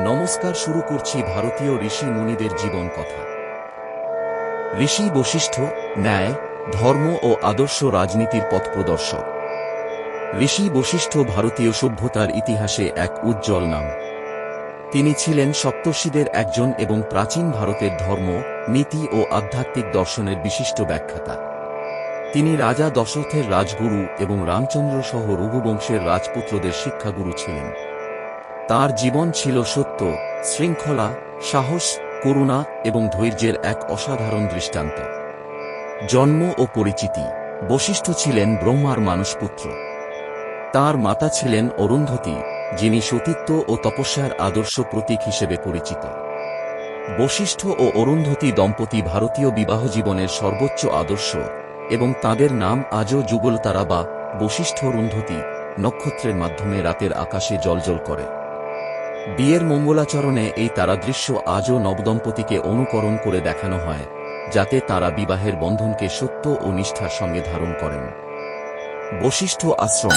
নমস্কার শুরু করছি ভারতীয় ঋষি মুনিদের জীবন কথা। ঋষি বশিষ্ঠ, ন্যায়, ধর্ম ও আদর্শ রাজনীতির পথপ্রদর্শক ঋষি বশিষ্ঠ ভারতীয় সভ্যতার ইতিহাসে এক উজ্জ্বল নাম। তিনি ছিলেন সপ্তর্ষিদের একজন এবং প্রাচীন ভারতের ধর্ম, নীতি ও আধ্যাত্মিক দর্শনের বিশিষ্ট ব্যাখ্যাতা। তিনি রাজা দশরথের রাজগুরু এবং রামচন্দ্র সহ রঘুবংশের রাজপুত্রদের শিক্ষাগুরু ছিলেন। তার জীবন ছিল সত্য, শৃঙ্খলা, সাহস, করুণা এবং ধৈর্যের এক অসাধারণ দৃষ্টান্ত। জন্ম ও পরিচিতি, বশিষ্ঠ ছিলেন ব্রহ্মার মানুষপুত্র তার মাতা ছিলেন অরুন্ধতী, যিনি সতীত্ব ও তপস্যার আদর্শ প্রতীক হিসেবে পরিচিত। বশিষ্ঠ ও অরুন্ধতী দম্পতি ভারতীয় বিবাহ জীবনের সর্বোচ্চ আদর্শ এবং তাদের নাম আজও যুগলতারা বা বশিষ্ঠ অরুন্ধতী নক্ষত্রের মাধ্যমে রাতের আকাশে জলজল করে। বিয়ের মঙ্গলাচরণে এই তারাদৃশ্য আজও নবদম্পতিকে অনুকরণ করে দেখানো হয়, যাতে তারা বিবাহের বন্ধনকে সত্য ও নিষ্ঠার সঙ্গে ধারণ করেন। বশিষ্ঠ আশ্রম।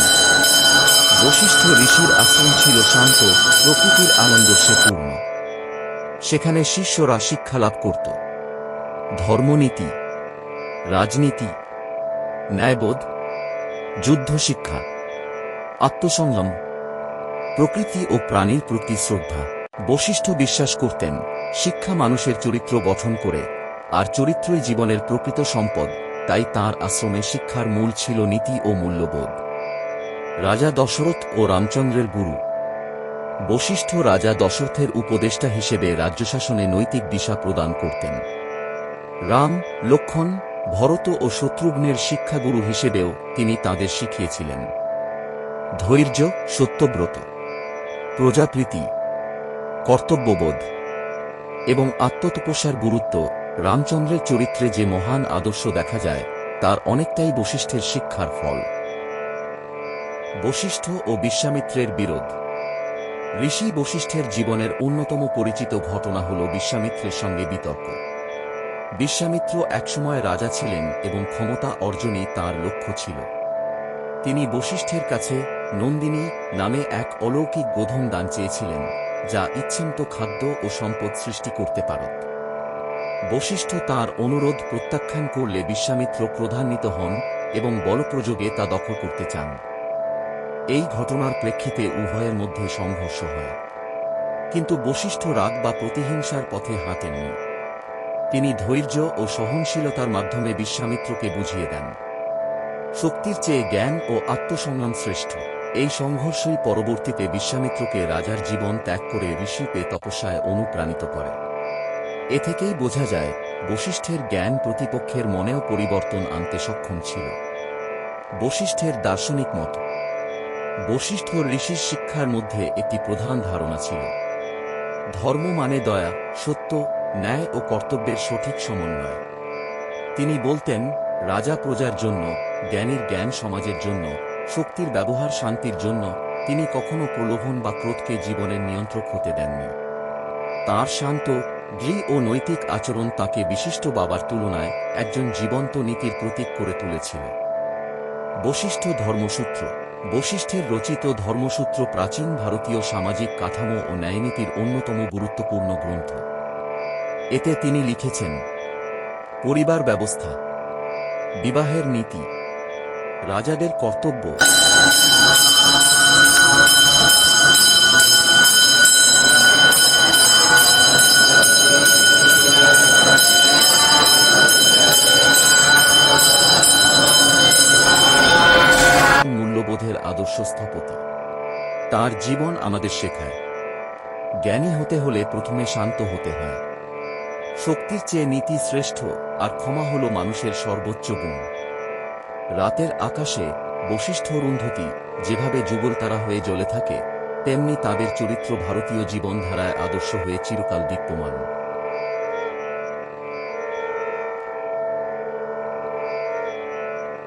বশিষ্ঠ ঋষির আশ্রম ছিল শান্ত, প্রকৃতির আনন্দস্যে পূর্ণ। সেখানে শিষ্যরা শিক্ষালাভ করত। ধর্মনীতি, রাজনীতি, ন্যায়বোধ যুদ্ধ শিক্ষা আত্মসংযম প্রকৃতি ও প্রাণীর প্রতি শ্রদ্ধা। বশিষ্ঠ বিশ্বাস করতেন, শিক্ষা মানুষের চরিত্র গঠন করে, আর চরিত্রই জীবনের প্রকৃত সম্পদ, তাই তার আশ্রমে শিক্ষার মূল ছিল নীতি ও মূল্যবোধ। রাজা দশরথ ও রামচন্দ্রের গুরু। বশিষ্ঠ রাজা দশরথের উপদেষ্টা হিসেবে রাজ্যশাসনে নৈতিক দিশা প্রদান করতেন। রাম, লক্ষণ, ভরত ও শত্রুঘ্নের শিক্ষাগুরু হিসেবেও তিনি তাদের শিখিয়েছিলেন। ধৈর্য, সত্যব্রত। প্রজাপ্রীতি, কর্তব্যবোধ এবং আত্মতপস্যার গুরুত্ব রামচন্দ্রের চরিত্রে যে মহান আদর্শ দেখা যায়, তার অনেকটাই বশিষ্ঠের শিক্ষার ফল। বশিষ্ঠ ও বিশ্বামিত্রের বিরোধ। ঋষি বশিষ্ঠের জীবনের অন্যতম পরিচিত ঘটনা হল বিশ্বামিত্রের সঙ্গে বিতর্ক। বিশ্বামিত্র একসময় রাজা ছিলেন এবং ক্ষমতা অর্জনই তার লক্ষ্য ছিল। তিনি বশিষ্ঠের কাছে নন্দিনী নামে এক অলৌকিক গোধন দান চেয়েছিলেন, যা ইচ্ছেমতো খাদ্য ও সম্পদ সৃষ্টি করতে পারত। বশিষ্ঠ তার অনুরোধ প্রত্যাখ্যান করলে বিশ্বামিত্র প্রধান্বিত হন এবং বলপ্রযোগে তা দখল করতে চান। এই ঘটনার প্রেক্ষিতে উভয়ের মধ্যে সংঘর্ষ হয়। কিন্তু বশিষ্ঠ রাগ বা প্রতিহিংসার পথে হাঁটেননি। তিনি ধৈর্য ও সহনশীলতার মাধ্যমে বিশ্বামিত্রকে বুঝিয়ে দেন। শক্তির চেয়ে জ্ঞান ও আত্মসংগ্রাম শ্রেষ্ঠ। এই সংঘর্ষই পরবর্তীতে বিশ্বামিত্রকে রাজার জীবন ত্যাগ করে ঋষিপে তপস্যায় অনুপ্রাণিত করে। এ থেকেই বোঝা যায়, বশিষ্ঠের জ্ঞান প্রতিপক্ষের মনেও পরিবর্তন আনতে সক্ষম ছিল। বশিষ্ঠের দার্শনিক মত, বশিষ্ঠ ঋষির শিক্ষার মধ্যে একটি প্রধান ধারণা ছিল। ধর্ম মানে দয়া, সত্য, ন্যায় ও কর্তব্যের সঠিক সমন্বয়। তিনি বলতেন, রাজা প্রজার জন্য, জ্ঞানীর জ্ঞান সমাজের জন্য শক্তির ব্যবহার শান্তির জন্য তিনি কখনো প্রলোভন বা ক্রোধকে জীবনের নিয়ন্ত্রক হতে দেননি। তার শান্ত, দৃঢ় ও নৈতিক আচরণ তাকে বিশিষ্ট বাবার তুলনায় একজন জীবন্ত নীতির প্রতীক করে তুলেছিল। বশিষ্ঠ ধর্মসূত্র, বশিষ্ঠের রচিত ধর্মসূত্র প্রাচীন ভারতীয় সামাজিক কাঠামো ও ন্যায়নীতির অন্যতম গুরুত্বপূর্ণ গ্রন্থ। এতে তিনি লিখেছেন, পরিবার ব্যবস্থা, বিবাহের নীতি রাজাদের কর্তব্য। মূল্যবোধের আদর্শ স্থপতি। তার জীবন আমাদের শেখায়। জ্ঞানী হতে হলে প্রথমে শান্ত হতে হয়। শক্তির চেয়ে নীতি শ্রেষ্ঠ আর ক্ষমা হল মানুষের সর্বোচ্চ গুণ। রাতের আকাশে বশিষ্ঠ রুন্ধতি যেভাবে যুগল তারা হয়ে জ্বলে থাকে, তেমনি তাদের চরিত্র ভারতীয় জীবনধারায় আদর্শ হয়ে চিরকাল দীপ্যমান।